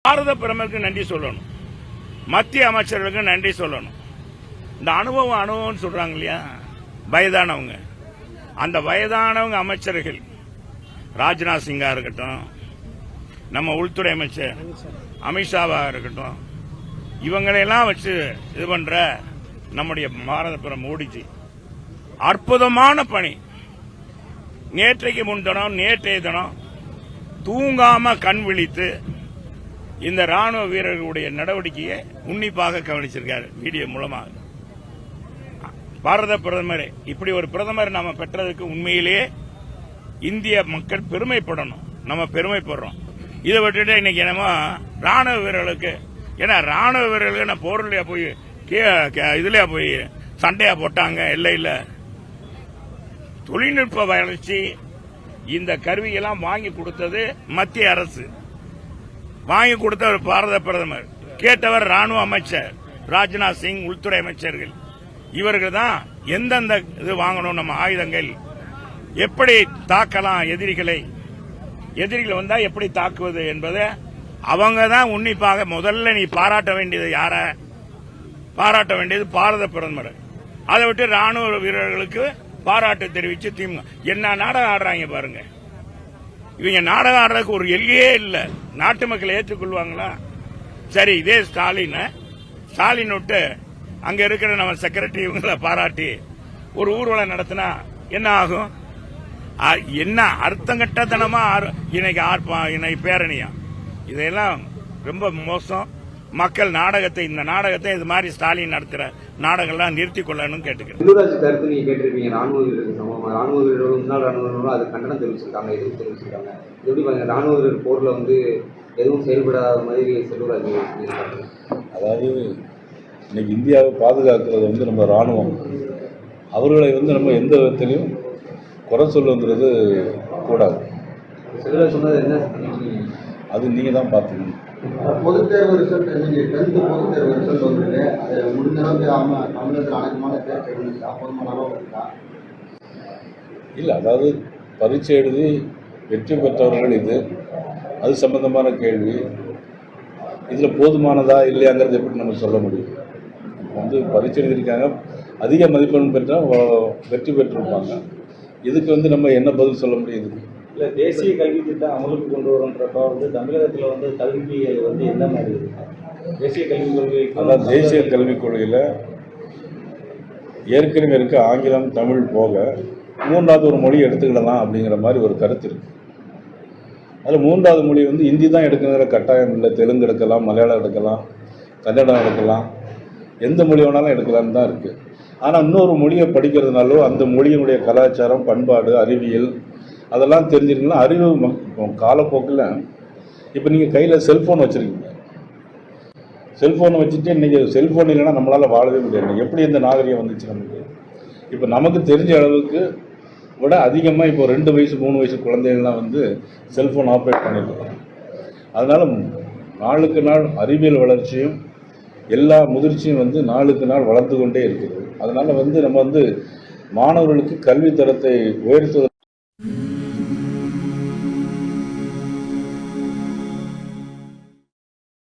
பாரத பிரதமருக்கு நன்றி சொல்லணும். மத்திய அமைச்சர்களுக்கு நன்றி சொல்லணும். இந்த அனுபவம் அனுபவம்னு சொல்றாங்க இல்லையா? வயதானவங்க. அந்த வயதானவங்க அமைச்சர்கள் ராஜ்நாத் சிங்கா இருக்கட்டும் நம்ம உள்துறை அமைச்சர் அமித்ஷாவா இருக்கட்டும் இவங்களையெல்லாம் வச்சு இது பண்ற நம்முடைய பாரத பிரதமர் மோடிஜி. அற்புதமான பணி. நேற்றைக்கு முன்தினம் நேற்றைய தினம் தூங்காம கண் விழித்து இந்த ராணுவ வீரர்களுடைய நடவடிக்கையை உன்னிப்பாக கவனிச்சிருக்காரு வீடியோ மூலமாக பாரத பிரதமர் இப்படி ஒரு பிரதமர் நாம பெற்றதுக்கு உண்மையிலேயே இந்திய மக்கள் பெருமைப்படணும். நம்ம பெருமைப்படுறோம். இதை விட்டுட்டு இன்னைக்கு என்னமோ ராணுவ வீரர்களுக்கு ஏன்னா ராணுவ வீரர்களுக்கு நான் போர்லையா போய் இதுலயா போய் சண்டையா போட்டாங்க? இல்லை இல்லை. தொழில்நுட்ப வளர்ச்சி இந்த கருவியெல்லாம் வாங்கி கொடுத்தது மத்திய அரசு. வாங்கி கொடுத்தவர் பாரத பிரதமர். கேட்டவர் ராணுவ அமைச்சர் ராஜ்நாத் சிங் உள்துறை அமைச்சர்கள். இவர்கள் தான் எந்தெந்த இது வாங்கணும் நம்ம ஆயுதங்கள் எப்படி தாக்கலாம் எதிரிகளை எதிரிகள் வந்தா எப்படி தாக்குவது என்பதை அவங்க தான் உன்னிப்பாக முதல்ல நீ பாராட்ட வேண்டியது யார? பாராட்ட வேண்டியது பாரத பிரதமர். அதை விட்டு ராணுவ வீரர்களுக்கு பாராட்டு தெரிவிச்சு திமுக. என்ன நாடகம் ஆடுறாங்க பாருங்க. இவங்க நாடகம் ஆடுறதுக்கு ஒரு எல்லையே இல்லை. நாட்டு மக்கள் ஏற்றுக்கொள்வாங்களா? சரி இதே ஸ்டாலின். ஸ்டாலின் விட்டு அங்க இருக்கிற நம்ம செக்ரட்டரி இவங்களை பாராட்டி ஒரு ஊர்வலம் நடத்தினா என்ன ஆகும்? என்ன அர்த்தங்கட்டத்தனமா ஆர்- இன்னைக்கு ஆர்ப்பா இன்னைக்கு பேரணியா? இதையெல்லாம் ரொம்ப மோசம். மக்கள் நாடகத்தை இந்த நாடகத்தை இது மாதிரி ஸ்டாலின் நடத்துற நாடகம்லாம் நிறுத்திக் கொள்ளணும்னு கேட்டுக்கிறேன். செல்லூராஜ் கருத்து நீங்க கேட்டிருப்பீங்க ராணுவ வீரருக்கு சமமா? ராணுவ வீரர்கள் முன்னாள் ராணுவ வீரர்களும் அது கண்டனம் தெரிவிச்சிருக்காங்க எதிர்ப்பு தெரிவிச்சிருக்காங்க. எப்படி பாருங்க ராணுவ வீரர் போர்ல வந்து எதுவும் செயல்படாத மாதிரி சொல்லியிருக்காங்க. அதாவது இன்னைக்கு இந்தியாவை பாதுகாக்கிறது வந்து நம்ம இராணுவம். அவர்களை வந்து நம்ம எந்த விதத்திலையும் குறை சொல்லுங்கிறது கூடாது. செல்லூராஜ் சொன்னது என்ன? அது நீங்கள் தான் பார்த்துக்கணும். பொதுத் தேர்வு ரிசல்ட் நீங்கள் டென்த்து பொதுத் தேர்வு ரிசல்ட் வந்திருக்கு. அது முடிஞ்ச அளவுக்கு தமிழகத்தில் அனைத்துமான தேர்ச்சி இருந்துச்சு அப்போதுமான அளவு இருக்கா இல்லை அதாவது பரீட்சை எழுதி வெற்றி பெற்றவர்கள் இது. அது சம்பந்தமான கேள்வி. இதில் போதுமானதா இல்லையாங்கிறது எப்படி நம்ம சொல்ல முடியும்? வந்து பரீட்சை எழுதியிருக்காங்க. அதிக மதிப்பெண் பெற்றால் வெற்றி பெற்றிருப்பாங்க. இதுக்கு வந்து நம்ம என்ன பதில் சொல்ல முடியும் இதுக்கு? இல்லை தேசிய கல்வி திட்டம் அமலுக்கு கொண்டு வரன்றப்ப வந்து தமிழகத்தில் வந்து கல்வி வந்து என்ன மாதிரி இருக்கு? தேசிய கல்விக் கொள்கை அதான் தேசிய கல்விக் கொள்கையில் ஏற்கனவே இருக்க ஆங்கிலம் தமிழ் போக மூன்றாவது ஒரு மொழி எடுத்துக்கிடலாம் அப்படிங்கிற மாதிரி ஒரு கருத்து இருக்கு. அதில் மூன்றாவது மொழி வந்து ஹிந்தி தான் எடுக்கணுங்கிற கட்டாயம் இல்லை. தெலுங்கு எடுக்கலாம் மலையாளம் எடுக்கலாம் கன்னடம் எடுக்கலாம். எந்த மொழி வேணாலும் எடுக்கலாம்னு தான் இருக்குது ஆனால் இன்னொரு மொழியை படிக்கிறதுனாலோ அந்த மொழியினுடைய கலாச்சாரம் பண்பாடு அறிவியல் அதெல்லாம் தெரிஞ்சிருக்கீங்கன்னா அறிவு காலப்போக்கில் இப்போ நீங்கள் கையில் செல்ஃபோன் வச்சுருக்கீங்க. செல்ஃபோனை வச்சுட்டு இன்றைக்கி செல்ஃபோன் இல்லைன்னா நம்மளால் வாழவே முடியாது. எப்படி இந்த நாகரிகம் வந்துச்சு நமக்கு? இப்போ நமக்கு தெரிஞ்ச அளவுக்கு விட அதிகமாக இப்போ ரெண்டு வயசு மூணு வயசு குழந்தைகள்லாம் வந்து செல்ஃபோன் ஆப்ரேட் பண்ணியிருக்காங்க அதனால் நாளுக்கு நாள் அறிவியல் வளர்ச்சியும் எல்லா முதிர்ச்சியும் வந்து நாளுக்கு நாள் வளர்ந்து கொண்டே இருக்குது. அதனால் வந்து நம்ம வந்து மாணவர்களுக்கு கல்வி தரத்தை உயர்த்துவதற்கு